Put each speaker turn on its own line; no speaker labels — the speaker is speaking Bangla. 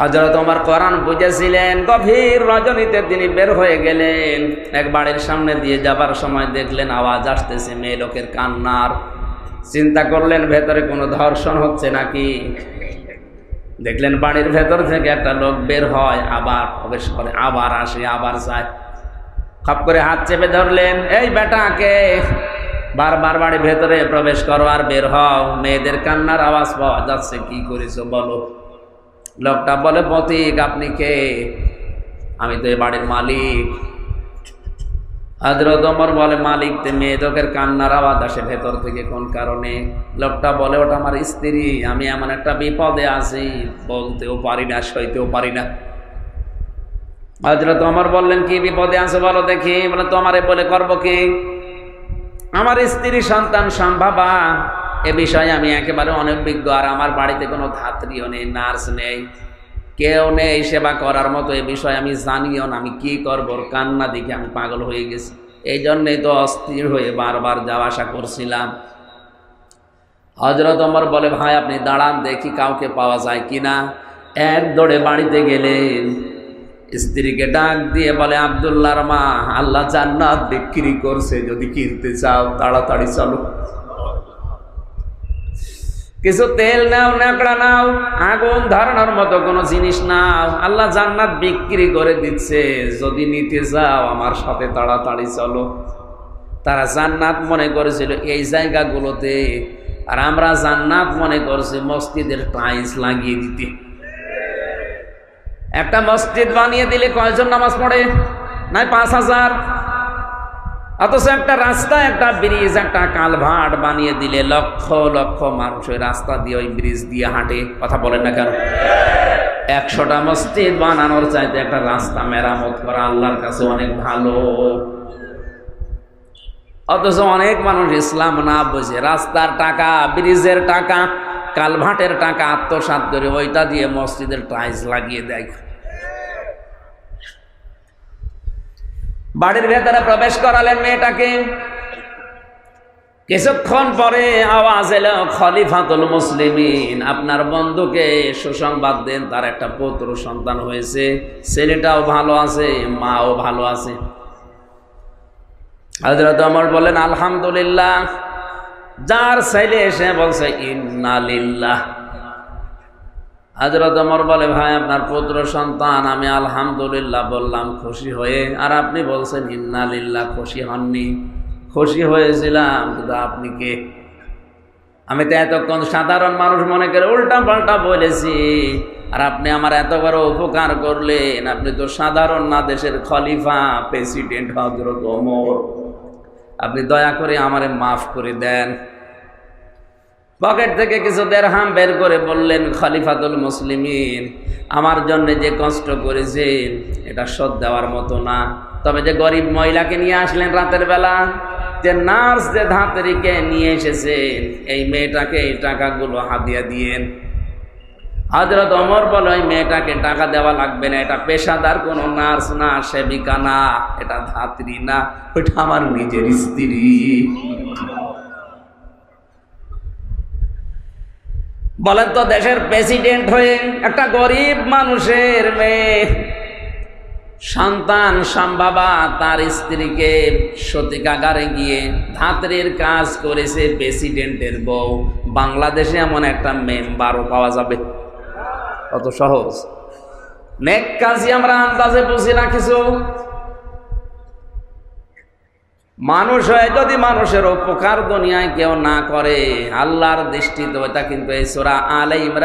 হজরত আমার কোরআন বুঝেছিলেন, গভীর রজনীতে তিনি বের হয়ে গেলেন। এক বাড়ির সামনে দিয়ে যাবার সময় দেখলেন আওয়াজ আসতেছে, মেয়ে লোকের কান্নার। চিন্তা করলেন, ভেতরে কোনো ধর্ষণ হচ্ছে নাকি? দেখলেন বাড়ির ভেতর থেকে একটা লোক বের হয়, আবার প্রবেশ করে, আবার আসে, আবার যায়। খপ করে হাত চেপে ধরলেন, এই বেটাকে বারবার বাড়ির ভেতরে প্রবেশ করো আর বের হও। মেয়েদের কান্নার আওয়াজ পাওয়া যাচ্ছে, কি করেছ বলো? লোকটা বলে পথিক আপনি কে? আমি তো এই বাড়ির মালিক। হজরত বলে, মালিক, তে মেয়ে লোকের কান্নার আওয়াজ আসে ভেতর থেকে, কোন কারণে? লোকটা বলে, ওটা আমার স্ত্রী, আমি এমন একটা বিপদে আছি, বলতেও পারি না, সইতেও পারি না। হজরত ওমর বললেন, কি বিপদে আছে বলো দেখি। বলে, তোমারে বলে করব কি? আমার স্ত্রী সন্তান সম্ভাবা এ বিষয়ে আমি একেবারে অনভিজ্ঞ, আর আমার বাড়িতে কোনো ধাত্রীও নেই, নার্স নেই, কেউ নেই সেবা করার মতো এ বিষয়ে আমি জানিও না, আমি কি করব কান্না দেখে আমি পাগল হয়ে গেছি। এই জন্যেই তো অস্থির হয়ে বারবার যাওয়া আসা করছিলাম। হজরত অমর বলে, ভাই, আপনি দাঁড়ান, দেখি কাউকে পাওয়া যায় কিনা। এক দৌড়ে বাড়িতে গেলেন। স্ত্রীকে ডাক দিয়ে বলে, আবদুল্লাহর মা, আল্লাহ জান্নাত বিক্রি করছে, যদি কিনতে চাও, তাড়াতাড়ি চলো। কিছু তেল নাও, ন্যাকড়া নাও, আগুন ধরানোর মতো কোনো জিনিস নাও। আল্লাহ জান্নাত বিক্রি করে দিচ্ছে। যদি নিতে যাও, আমার সাথে তাড়াতাড়ি চলো। তারা জান্নাত মনে করেছিল, এই জায়গাগুলোতে, আর আমরা জান্নাত মনে করছি মসজিদের টাইলস লাগিয়ে দিতে। একটা মসজিদ বানিয়ে দিলে কয়জন নামাজ পড়ে? নাই, পাঁচ হাজার। অথচ একটা রাস্তা, একটা ব্রিজ, একটা কালভার্ট বানিয়ে দিলে লক্ষ লক্ষ মানুষ ওই রাস্তা দিয়ে, ওই ব্রিজ দিয়ে হাঁটে। কথা বলেন না কেন? একশোটা মসজিদ বানানোর চাইতে একটা রাস্তা মেরামত করা আল্লাহর কাছে অনেক ভালো। অথচ অনেক মানুষ ইসলাম না বোঝে, রাস্তার টাকা, ব্রিজের টাকা কালভাটের টাকা আত্মসাত করে ওইটা দিয়ে মসজিদের টাইলস লাগিয়ে দেয়। বাড়ির ভেতরে প্রবেশ করালেন মেয়েটাকে। কিছুক্ষণ পরে আওয়াজ এলো, খলিফাতুল মুসলিমিন, আপনার বন্ধুকে সুসংবাদ দেন, তার একটা পুত্র সন্তান হয়েছে, ছেলেটাও ভালো আছে, মাও ভালো আছে। হজরত অমর বলেন আলহামদুলিল্লাহ। যার ছেলে এসে বলছে, ইন্নালিল্লাহ। হজরত অমর বলে, ভাই, আপনার পুত্র, সন্তান, আমি আলহামদুলিল্লাহ বললাম, খুশি হয়ে। আর আপনি বলছেন ইন্নালিল্লাহ খুশি হননি। খুশি হয়েছিলাম, কিন্তু আপনি কে? আমি তো এতক্ষণ সাধারণ মানুষ মনে করে উল্টা পাল্টা বলেছি, আর আপনি আমার এত বড় উপকার করলেন। আপনি তো সাধারণ না দেশের খলিফা, প্রেসিডেন্ট হজরত ওমর। আপনি দয়া করে আমারে মাফ করে দেন। পকেট থেকে কিছু দেড়হাম বের করে বললেন, খলিফাতুল মুসলিমিন, আমার জন্য যে কষ্ট করেছেন, এটা শোধ দেওয়ার মতো না। তবে যে গরিব মহিলাকে নিয়ে আসলেন রাতের বেলা, যে নার্স যে ধাতরিকে নিয়ে এসেছেন, এই মেয়েটাকে এই টাকাগুলো হাতিয়া দিয়েন। হজরত অমর বলে, ওই মেয়েটাকে টাকা দেওয়া লাগবে না, এটা পেশাদার কোনো নার্স না, সেবিকা না, এটা ধাত্রী না ওইটা আমার নিজের স্ত্রী। বলেন তো দেশের প্রেসিডেন্ট হয়ে একটা গরিব মানুষের মেয়ে, সন্তান সম্ভাবা তার স্ত্রীকে সতিকাগারে গিয়ে ধাত্রের কাজ করেছে প্রেসিডেন্টের বউ। বাংলাদেশে এমন একটা মেম্বারও পাওয়া যাবে। কত সহজ। নেক কাজই আমরা আন্দাজে বুঝি না কিছু। মানুষ হয়ে, যদি মানুষের উপকার দুনিয়ায় কেউ না করে, আল্লাহর দৃষ্টিতে ওটা কিন্তু এই সোরা আলে ইমরান